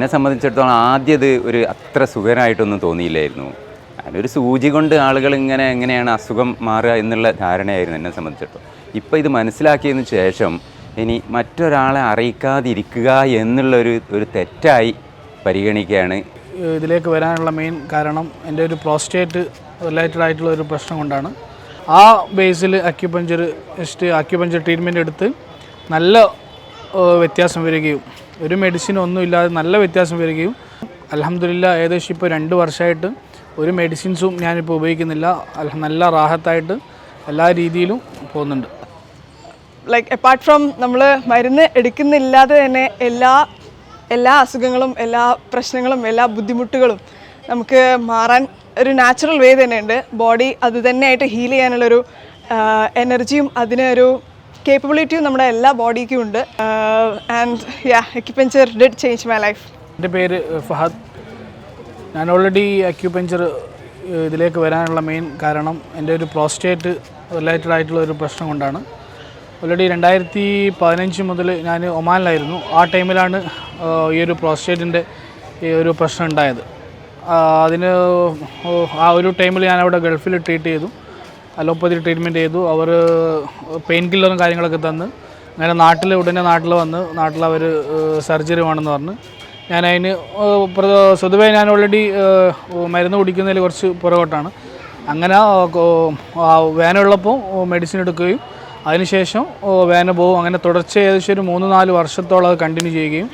എന്നെ സംബന്ധിച്ചിടത്തോളം ആദ്യം ഇത് ഒരു അത്ര സുഖകരമായിട്ടൊന്നും തോന്നിയില്ലായിരുന്നു. അതിനൊരു സൂചി കൊണ്ട് ആളുകൾ ഇങ്ങനെ എങ്ങനെയാണ് അസുഖം മാറുക എന്നുള്ള ധാരണയായിരുന്നു എന്നെ സംബന്ധിച്ചിടത്തോളം. ഇപ്പോൾ ഇത് മനസ്സിലാക്കിയതിന് ശേഷം ഇനി മറ്റൊരാളെ അറിയിക്കാതിരിക്കുക എന്നുള്ളൊരു ഒരു തെറ്റായി പരിഗണിക്കുകയാണ്. ഇതിലേക്ക് വരാനുള്ള മെയിൻ കാരണം എന്റെ ഒരു പ്രോസ്റ്റേറ്റ് റിലേറ്റഡ് ആയിട്ടുള്ള ഒരു പ്രശ്നം കൊണ്ടാണ്. ആ ബേസിൽ അക്യുപഞ്ചർ ജസ്റ്റ് അക്യുപഞ്ചർ ട്രീറ്റ്മെന്റ് എടുത്ത് നല്ല വ്യത്യാസം വരികയും ഒരു മെഡിസിൻ ഒന്നും ഇല്ലാതെ നല്ല വ്യത്യാസം വരികയും അലഹമില്ല ഏകദേശം ഇപ്പോൾ രണ്ട് വർഷമായിട്ട് ഒരു മെഡിസിൻസും ഞാനിപ്പോൾ ഉപയോഗിക്കുന്നില്ല. നല്ല റാഹത്തായിട്ട് എല്ലാ രീതിയിലും പോകുന്നുണ്ട്. ലൈക്ക് അപ്പാർട്ട് ഫ്രം നമ്മൾ മരുന്ന് എടുക്കുന്നില്ലാതെ തന്നെ എല്ലാ എല്ലാ അസുഖങ്ങളും എല്ലാ പ്രശ്നങ്ങളും എല്ലാ ബുദ്ധിമുട്ടുകളും നമുക്ക് മാറാൻ ഒരു നാച്ചുറൽ വേ തന്നെയുണ്ട്. ബോഡി അത് തന്നെയായിട്ട് ഹീൽ ചെയ്യാനുള്ളൊരു എനർജിയും അതിനൊരു കേപ്പബിലിറ്റിയും നമ്മുടെ എല്ലാ ബോഡിക്കും ഉണ്ട്. And yeah acupuncture did change my life എന്റെ പേര് ഫഹദ്. ഞാൻ ഓൾറെഡി അക്യുപെഞ്ചർ ഇതിലേക്ക് വരാനുള്ള മെയിൻ കാരണം എന്റെ ഒരു പ്രോസ്റ്റേറ്റ് റിലേറ്റഡ് ആയിട്ടുള്ള ഒരു പ്രശ്നം കൊണ്ടാണ്. ഓൾറെഡി രണ്ടായിരത്തി പതിനഞ്ച് മുതൽ ഞാൻ ഒമാനിലായിരുന്നു. ആ ടൈമിലാണ് ഈ ഒരു പ്രോസ്റ്റേറ്റിന്റെ ഈ ഒരു പ്രശ്നം ഉണ്ടായത്. അതിന് ആ ഒരു ടൈമിൽ ഞാൻ അവിടെ ഗൾഫിൽ ട്രീറ്റ് ചെയ്തു. അലോപ്പതി ട്രീറ്റ്മെന്റ് ചെയ്തു. അവർ പെയിൻ കില്ലറും കാര്യങ്ങളൊക്കെ തന്ന്. അങ്ങനെ നാട്ടിൽ ഉടനെ നാട്ടിൽ വന്ന് നാട്ടിൽ അവർ സർജറി വേണമെന്ന് പറഞ്ഞ്. ഞാൻ അതിന് സ്വതുവേ ഞാൻ ഓൾറെഡി മരുന്ന് കുടിക്കുന്നതിൽ കുറച്ച് പുറകോട്ടാണ്. അങ്ങനെ വേനുള്ളപ്പോൾ മെഡിസിൻ എടുക്കുകയും അതിനുശേഷം വേന പോവും അങ്ങനെ തുടർച്ച ഏകദേശം ഒരു മൂന്ന് നാല് വർഷത്തോളം അത് കണ്ടിന്യൂ ചെയ്യുകയും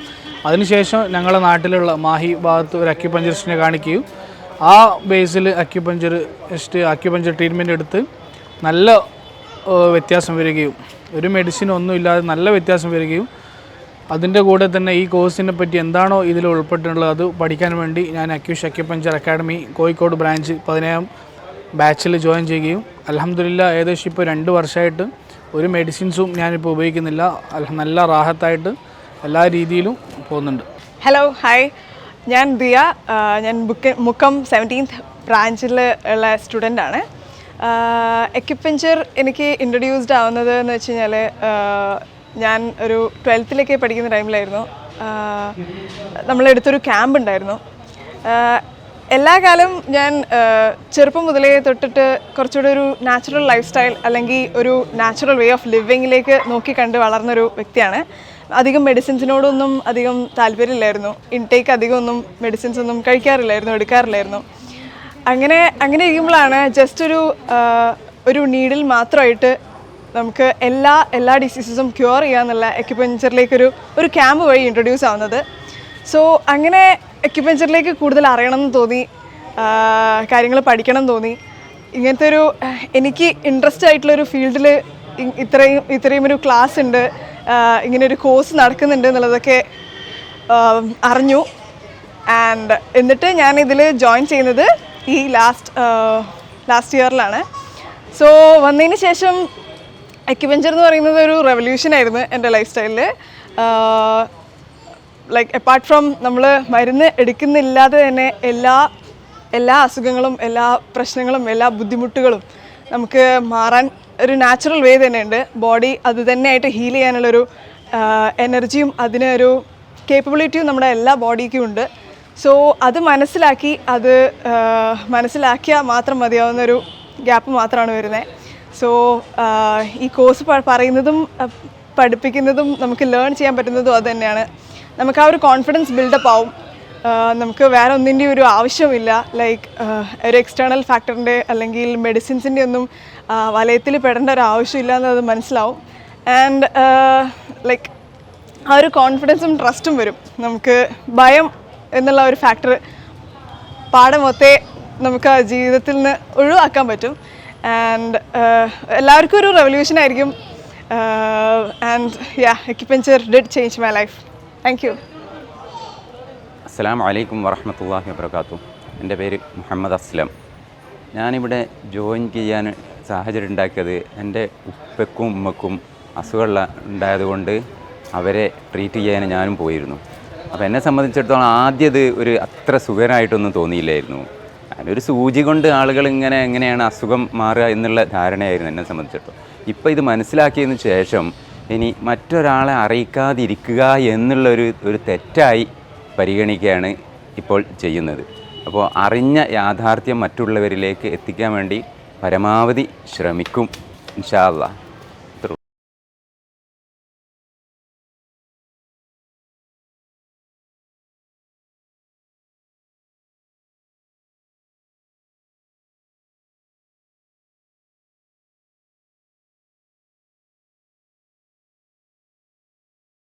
അതിനുശേഷം ഞങ്ങളുടെ നാട്ടിലുള്ള മാഹി ഭാഗത്ത് ഒരു അക്യുപഞ്ചറിസ്റ്റിനെ കാണിക്കുകയും ആ ബേസിൽ അക്യുപഞ്ചർ ജസ്റ്റ് അക്യുപഞ്ചർ ട്രീറ്റ്മെന്റ് എടുത്ത് നല്ല വ്യത്യാസം വരികയും ഒരു മെഡിസിൻ ഒന്നും ഇല്ലാതെ നല്ല വ്യത്യാസം വരികയും അതിന്റെ കൂടെ തന്നെ ഈ കോഴ്സിനെ പറ്റി എന്താണോ ഇതിൽ ഉൾപ്പെട്ടിട്ടുള്ളത് അത് പഠിക്കാൻ വേണ്ടി ഞാൻ അക്യൂഷ് അക്യുപഞ്ചർ അക്കാഡമി കോഴിക്കോട് ബ്രാഞ്ച് പതിനേഴാം ബാച്ചിൽ ജോയിൻ ചെയ്യുകയും അലഹമില്ല ഏകദേശം ഇപ്പോൾ രണ്ട് വർഷമായിട്ട് ഒരു മെഡിസിൻസും ഞാനിപ്പോൾ ഉപയോഗിക്കുന്നില്ല. നല്ല റാഹത്തായിട്ട് എല്ലാ രീതിയിലും പോകുന്നുണ്ട്. ഹലോ ഹായ് ഞാൻ ദിയ ഞാൻ ബുക്ക് മുക്കം സെവന്റീൻത്ത് ബ്രാഞ്ചിൽ ഉള്ള സ്റ്റുഡന്റ് ആണ്. എക്യുപ്പഞ്ചർ എനിക്ക് ഇൻട്രൊഡ്യൂസ്ഡ് ആവുന്നത് എന്ന് വെച്ച് കഴിഞ്ഞാൽ ഞാൻ ഒരു ട്വൽത്തിലൊക്കെ പഠിക്കുന്ന ടൈമിലായിരുന്നു നമ്മളെടുത്തൊരു ക്യാമ്പ് ഉണ്ടായിരുന്നു. എല്ലാ കാലം ഞാൻ ചെറുപ്പം മുതലേ തൊട്ടിട്ട് കുറച്ചുകൂടെ ഒരു നാച്ചുറൽ ലൈഫ് സ്റ്റൈൽ അല്ലെങ്കിൽ ഒരു നാച്ചുറൽ വേ ഓഫ് ലിവിങ്ങിലേക്ക് നോക്കിക്കണ്ട് വളർന്നൊരു വ്യക്തിയാണ്. അധികം മെഡിസിൻസിനോടൊന്നും അധികം താല്പര്യമില്ലായിരുന്നു. ഇൻടേക്ക് അധികം ഒന്നും മെഡിസിൻസ് ഒന്നും കഴിക്കാറില്ലായിരുന്നു എടുക്കാറില്ലായിരുന്നു. അങ്ങനെ അങ്ങനെ ഇരിക്കുമ്പോഴാണ് ജസ്റ്റ് ഒരു ഒരു നീഡിൽ മാത്രമായിട്ട് നമുക്ക് എല്ലാ എല്ലാ ഡിസീസസും ക്യൂർ ചെയ്യാന്നുള്ള എക്യുപഞ്ചറിലേക്കൊരു ഒരു ക്യാമ്പ് വഴി ഇൻട്രൊഡ്യൂസ് ആവുന്നത്. സോ അങ്ങനെ എക്യുപഞ്ചറിലേക്ക് കൂടുതൽ അറിയണം എന്ന് തോന്നി കാര്യങ്ങൾ പഠിക്കണം എന്ന് തോന്നി. ഇങ്ങനത്തെ ഒരു എനിക്ക് ഇൻട്രസ്റ്റ് ആയിട്ടുള്ള ഒരു ഫീൽഡിൽ ഇത്രയും ഇത്രയും ഒരു ക്ലാസ് ഉണ്ട്. ഇങ്ങനെ ഒരു കോഴ്സ് നടക്കുന്നുണ്ട് എന്നുള്ളതൊക്കെ അറിഞ്ഞു. ആൻഡ് എന്നിട്ട് ഞാൻ ഇതിൽ ജോയിൻ ചെയ്യുന്നത് ഈ ലാസ്റ്റ് ലാസ്റ്റ് ഇയറിലാണ് സോ വന്നതിന് ശേഷം അക്യുപഞ്ചർ എന്ന് പറയുന്നത് ഒരു റെവല്യൂഷൻ ആയിരുന്നു എന്റെ ലൈഫ് സ്റ്റൈലിൽ ലൈക്ക് അപ്പാർട്ട് ഫ്രം നമ്മൾ മരുന്ന് എടുക്കുന്നില്ലാതെ തന്നെ എല്ലാ എല്ലാ അസുഖങ്ങളും എല്ലാ പ്രശ്നങ്ങളും എല്ലാ ബുദ്ധിമുട്ടുകളും നമുക്ക് മാറാൻ ഒരു നാച്ചുറൽ വേ തന്നെയുണ്ട്. ബോഡി അത് തന്നെയായിട്ട് ഹീൽ ചെയ്യാനുള്ളൊരു എനർജിയും അതിനൊരു കേപ്പബിലിറ്റിയും നമ്മുടെ എല്ലാ ബോഡിക്കും ഉണ്ട്. സോ അത് മനസ്സിലാക്കി അത് മനസ്സിലാക്കിയാൽ മാത്രം മതിയാവുന്ന ഒരു ഗ്യാപ്പ് മാത്രമാണ് വരുന്നത് സോ ഈ കോഴ്സ് പറയുന്നതും പഠിപ്പിക്കുന്നതും നമുക്ക് ലേൺ ചെയ്യാൻ പറ്റുന്നതും അത് തന്നെയാണ്. നമുക്ക് ആ ഒരു കോൺഫിഡൻസ് ബിൽഡപ്പ് ആവും. നമുക്ക് വേറെ ഒന്നിന്റെ ഒരു ആവശ്യമില്ല. ലൈക്ക് ഒരു എക്സ്റ്റേണൽ ഫാക്ടറിന്റെ അല്ലെങ്കിൽ മെഡിസിൻസിന്റെ ഒന്നും വലയത്തിൽ പെടേണ്ട ഒരു ആവശ്യമില്ല എന്നത് മനസ്സിലാവും. ആൻഡ് ലൈക്ക് ആ ഒരു കോൺഫിഡൻസും ട്രസ്റ്റും വരും. നമുക്ക് ഭയം എന്നുള്ള ഒരു ഫാക്ടർ മൊത്തേ നമുക്ക് ആ ജീവിതത്തിൽ നിന്ന് ഒഴിവാക്കാൻ പറ്റും. ആൻഡ് എല്ലാവർക്കും ഒരു റെവല്യൂഷൻ ആയിരിക്കും. And yeah acupuncture did change my life thank you അസ്സലാം വലൈക്കും വറഹമത്തല്ലാഹി വാബർക്കാത്തു എന്റെ പേര് മുഹമ്മദ് അസ്ലം. ഞാനിവിടെ ജോയിൻ ചെയ്യാൻ സാഹചര്യം ഉണ്ടാക്കിയത് എന്റെ ഉപ്പയ്ക്കും ഉമ്മക്കും അസുഖമുള്ള ഉണ്ടായതുകൊണ്ട് അവരെ ട്രീറ്റ് ചെയ്യാൻ ഞാനും പോയിരുന്നു. അപ്പോൾ എന്നെ സംബന്ധിച്ചിടത്തോളം ആദ്യം ഇത് ഒരു അത്ര സുഖനായിട്ടൊന്നും തോന്നിയില്ലായിരുന്നു. അതിനൊരു സൂചി കൊണ്ട് ആളുകൾ ഇങ്ങനെ എങ്ങനെയാണ് അസുഖം മാറുക എന്നുള്ള ധാരണയായിരുന്നു എന്നെ സംബന്ധിച്ചിടത്തോളം. ഇപ്പോൾ ഇത് മനസ്സിലാക്കിയതിന് ശേഷം ഇനി മറ്റൊരാളെ അറിയിക്കാതിരിക്കുക എന്നുള്ളൊരു ഒരു തെറ്റായി പരിഗണിക്കുകയാണ് ഇപ്പോൾ ചെയ്യുന്നത്. അപ്പോൾ അറിഞ്ഞ യാഥാർത്ഥ്യം മറ്റുള്ളവരിലേക്ക് എത്തിക്കാൻ വേണ്ടി പരമാവധി ശ്രമിക്കും ഇൻഷാ